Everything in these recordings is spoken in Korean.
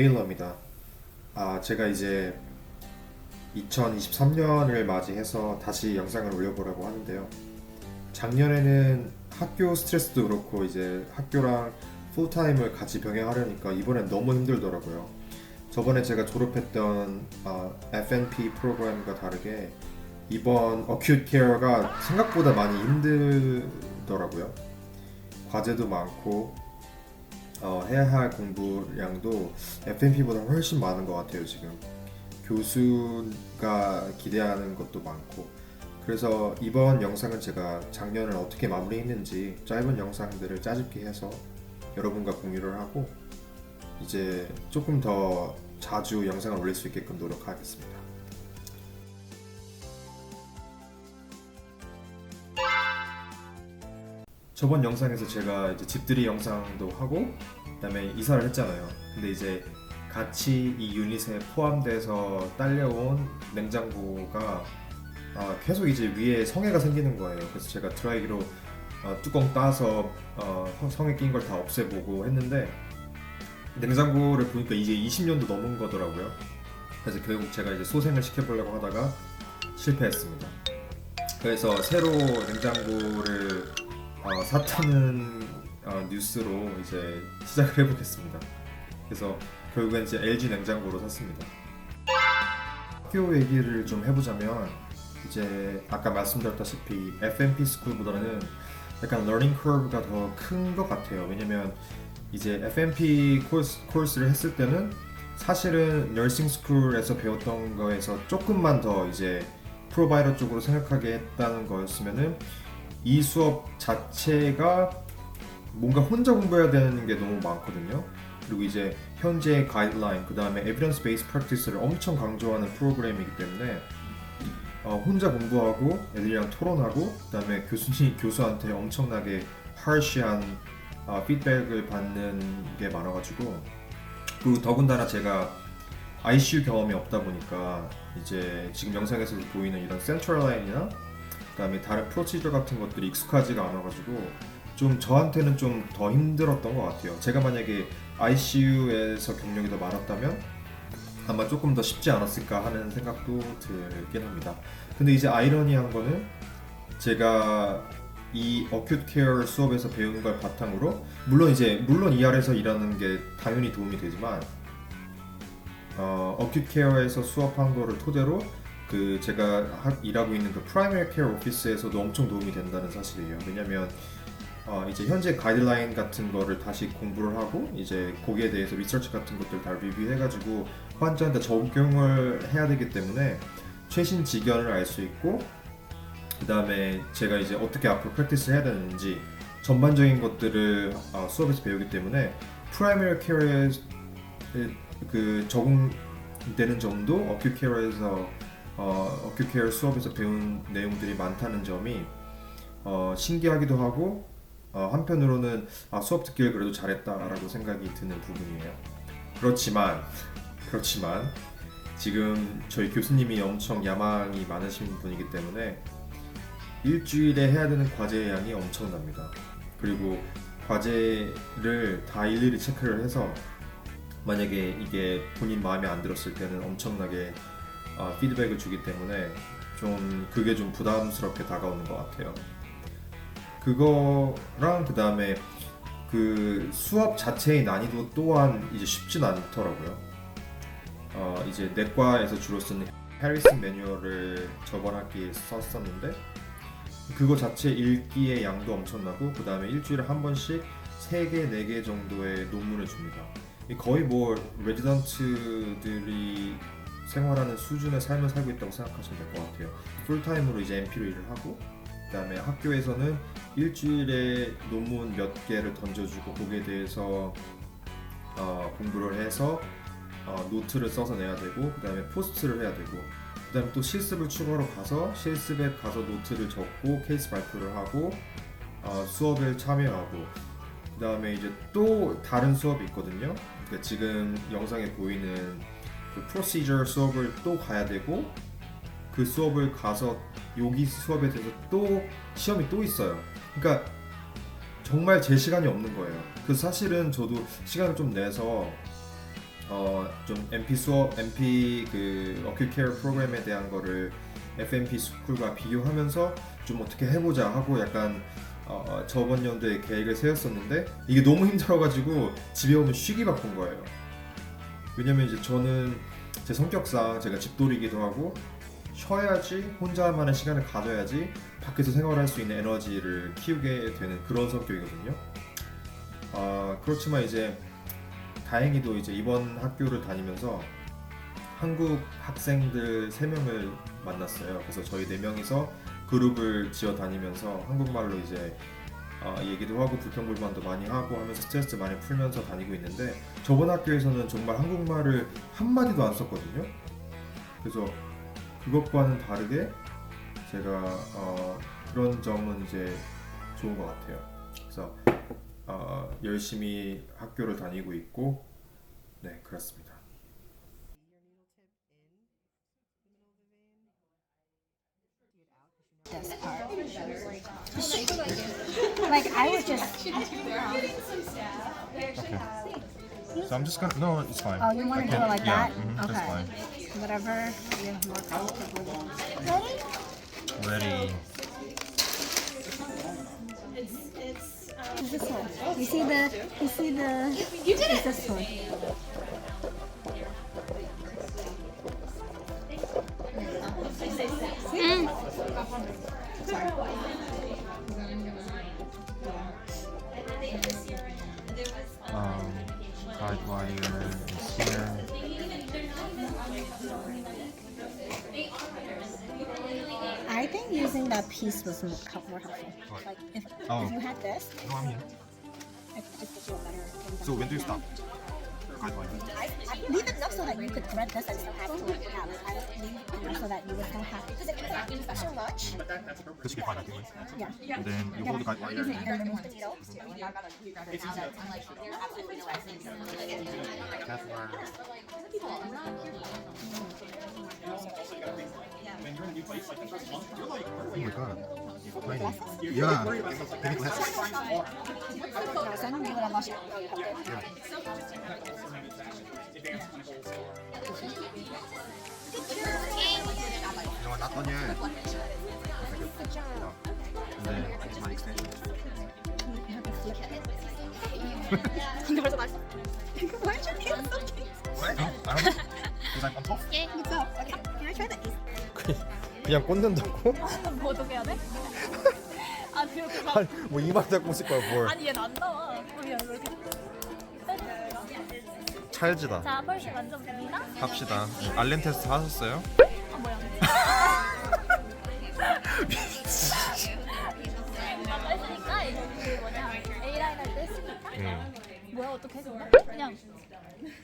테일러입니다. 아, 제가 이제 2023년을 맞이해서 다시 영상을 올려보려고 하는데요. 작년에는 학교 스트레스도 그렇고 이제 학교랑 풀타임을 같이 병행하려니까 이번엔 너무 힘들더라고요. 저번에 제가 졸업했던 아, FNP 프로그램과 다르게 이번 어큐트 케어가 생각보다 많이 힘들더라고요. 과제도 많고 어, 해야 할 공부량도 FNP보다 훨씬 많은 것 같아요 지금 교수가 기대하는 것도 많고 그래서 이번 영상은 제가 작년을 어떻게 마무리했는지 짧은 영상들을 짜집기 해서 여러분과 공유를 하고 이제 조금 더 자주 영상을 올릴 수 있게끔 노력하겠습니다. 저번 영상에서 제가 이제 집들이 영상도 하고 그다음에 이사를 했잖아요. 근데 이제 같이 이 유닛에 포함돼서 딸려온 냉장고가 아, 계속 이제 위에 성에가 생기는 거예요. 그래서 제가 드라이기로 어, 뚜껑 따서 어, 성에 낀 걸 다 없애보고 했는데 냉장고를 보니까 이제 20년도 넘은 거더라고요. 그래서 결국 제가 이제 소생을 시켜보려고 하다가 실패했습니다. 그래서 새로 냉장고를 어, 샀다는 어, 뉴스로 이제 시작을 해보겠습니다. 그래서 결국엔 이제 LG 냉장고로 샀습니다. 학교 얘기를 좀 해보자면 이제 아까 말씀드렸다시피 FMP 스쿨보다는 약간 러닝 커브가 더 큰 것 같아요. 왜냐면 이제 FMP 코스, 코र्스를 했을 때는 사실은 너싱 스쿨에서 배웠던 거에서 조금만 더 이제 프로바이더 쪽으로 생각하게 했다는 거였으면은 이 수업 자체가 뭔가 혼자 공부해야 되는 게 너무 많거든요. 그리고 이제 현재 가이드라인, 그 다음에 에비던스 베이스 프랙티스를 엄청 강조하는 프로그램이기 때문에 어, 혼자 공부하고 애들이랑 토론하고 그 다음에 교수님 교수한테 엄청나게 하시한 어, 피드백을 받는 게 많아가지고 그리고 더군다나 제가 ICU 경험이 없다 보니까 이제 지금 영상에서 보이는 이런 센트럴 라인이나 그다음에 다른 프로시저 같은 것들이 익숙하지가 않아가지고 좀 저한테는 좀 더 힘들었던 것 같아요. 제가 만약에 ICU에서 경력이 더 많았다면 아마 조금 더 쉽지 않았을까 하는 생각도 들긴 합니다. 근데 이제 아이러니한 거는 제가 이 어큐트 케어 수업에서 배운 걸 바탕으로 물론 이제 물론 ER에서 일하는 게 당연히 도움이 되지만 어, 어큐트 케어에서 수업한 거를 토대로 그 제가 하- 일하고 있는 그 프라이머리 케어 오피스에서도 엄청 도움이 된다는 사실이에요. 왜냐면 어, 이제 현재 가이드라인 같은 거를 다시 공부를 하고 이제 거기에 대해서 리서치 같은 것들 다 리뷰해가지고 환자한테 적용을 해야 되기 때문에 최신 지견을 알 수 있고 그 다음에 제가 이제 어떻게 앞으로 프랙티스 해야 되는지 전반적인 것들을 어, 수업에서 배우기 때문에 프라이머리 케어에 그 적용되는 점도 어큐 케어에서 어, 어큐 케어 수업에서 배운 내용들이 많다는 점이 어, 신기하기도 하고 어, 한편으로는 아, 수업 듣기를 그래도 잘했다라고 생각이 드는 부분이에요. 그렇지만 그렇지만 지금 저희 교수님이 엄청 야망이 많으신 분이기 때문에 일주일에 해야 되는 과제의 양이 엄청납니다. 그리고 과제를 다 일일이 체크를 해서 만약에 이게 본인 마음에 안 들었을 때는 엄청나게 어, 피드백을 주기 때문에 좀 그게 좀 부담스럽게 다가오는 것 같아요. 그거랑 그 다음에 그 수업 자체의 난이도 또한 이제 쉽진 않더라고요. 어, 이제 내과에서 주로 쓰는 해리슨 매뉴얼을 저번 학기에 썼었는데 그거 자체 읽기의 양도 엄청나고 그 다음에 일주일에 한 번씩 3개, 4개 정도의 논문을 줍니다. 이 거의 뭐 레지던트들이 생활하는 수준의 삶을 살고 있다고 생각하시면 될 것 같아요. 풀타임으로 이제 MP로 일을 하고 그다음에 학교에서는 일주일에 논문 몇 개를 던져주고 거기에 대해서 어, 공부를 해서 어, 노트를 써서 내야 되고 그다음에 포스트를 해야 되고 그다음에 또 실습을 추가로 가서 실습에 가서 노트를 적고 케이스 발표를 하고 어, 수업에 참여하고 그다음에 이제 또 다른 수업이 있거든요. 그러니까 지금 영상에 보이는 그 프로시저 수업을 또 가야 되고 그 수업을 가서 여기 수업에 대해서 또 시험이 또 있어요. 그러니까 정말 제 시간이 없는 거예요. 그 사실은 저도 시간을 좀 내서 어, 좀 MP 수업, MP 그 어큐 케어 프로그램에 대한 거를 FMP 스쿨과 비교하면서 좀 어떻게 해보자 하고 약간 어, 저번 연도에 계획을 세웠었는데 이게 너무 힘들어가지고 집에 오면 쉬기 바쁜 거예요. 왜냐면 이제 저는 제 성격상 제가 집돌이기도 하고 쉬어야지 혼자만의 시간을 가져야지 밖에서 생활할 수 있는 에너지를 키우게 되는 그런 성격이거든요. 아 그렇지만 이제 다행히도 이제 이번 학교를 다니면서 한국 학생들 3명을 만났어요. 그래서 저희 4명이서 그룹을 지어 다니면서 한국말로 이제 어, 얘기도 하고 불평불만도 많이 하고 하면서 스트레스 많이 풀면서 다니고 있는데 저번 학교에서는 정말 한국말을 한마디도 안 썼거든요. 그래서 그것과는 다르게 제가 어, 그런 점은 이제 좋은 것 같아요. 그래서 어, 열심히 학교를 다니고 있고 네 그렇습니다. This part. like I would just. So I'm just gonna. No, it's fine. Oh, you want to do it like yeah, that? mhm, okay. That's fine. Whatever you're more comfortable with. Ready? Ready. It's this one. You see the. You see the. You did it. This one. Is here. I think using that piece was more, help, more helpful. What? Like if, Oh. if you had this, No, I'm here. I could just give you a better. So when do you stop? I, leave enough so that you could read this and still have to work it out. I leave so that you would still have because if you have so much, this you find out anyway. Yeah. yeah. And then you hold the guide wire. And then move the needle. Oh my god. Tiny. Yeah. Tiny glasses. Yeah. Oh. You have to flip it. 근데 벌써 맛있어. Why did you know. Because I'm on top. Yeah, it's up. Okay, can I try this? 그냥 꽂는다고? 뭐 어떻게 해야 돼? 아 그렇게 막 아니 뭐 잡고 있을 거야 뭘? 아니 얘 안 나와 그냥 이렇게 찰지다. 자 펄시 만져도 됩니다 합시다. 알렌 테스트 하셨어요? 아 뭐야 아까 했으니까 그 뭐냐 A 라인 할 때 했으니까 응. 뭐야 어떻게 해서 그냥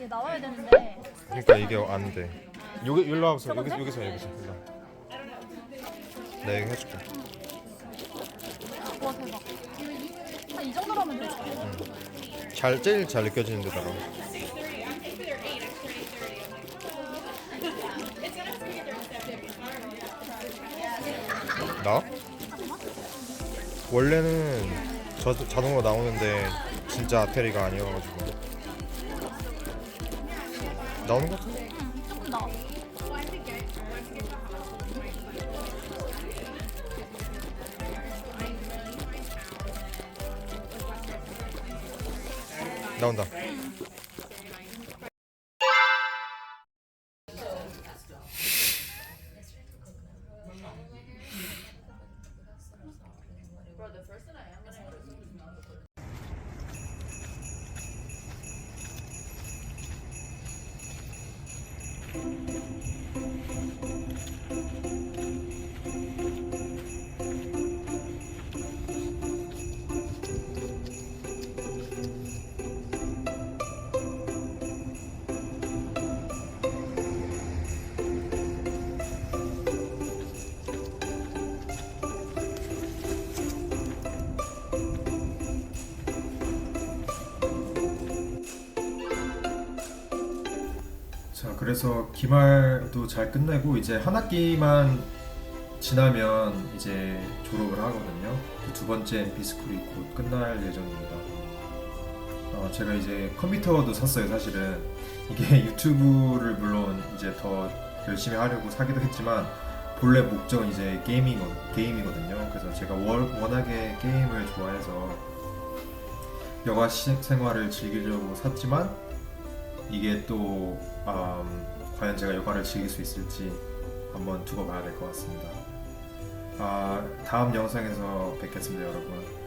얘 나와야 되는데 그러니까 이게 안 돼. 여기 일로 와서 여기 여기서 여기서 일로. 내가 이거 해줄게. 와 대박 한 이 정도로 하면 되지 잘 제일 잘 느껴지는 데다가. 나? 원래는 저 자동으로 나오는데 진짜 아테리가 아니어가지고 나오는 것 같은데? 나온다. 그래서 기말도 잘 끝내고 이제 한 학기만 지나면 이제 졸업을 하거든요. 그두 번째 MP 스쿨이 곧 끝날 예정입니다. 어, 어, 제가 이제 컴퓨터도 샀어요 사실은 이게 유튜브를 물론 이제 더 열심히 하려고 사기도 했지만 본래 목적은 이제 게이밍 게임이거든요. 그래서 제가 월, 워낙에 게임을 좋아해서 여가 시, 생활을 즐기려고 샀지만 이게 또 음, 과연 제가 여가를 즐길 수 있을지 한번 두고 봐야 될 것 같습니다. 아, 다음 영상에서 뵙겠습니다, 여러분.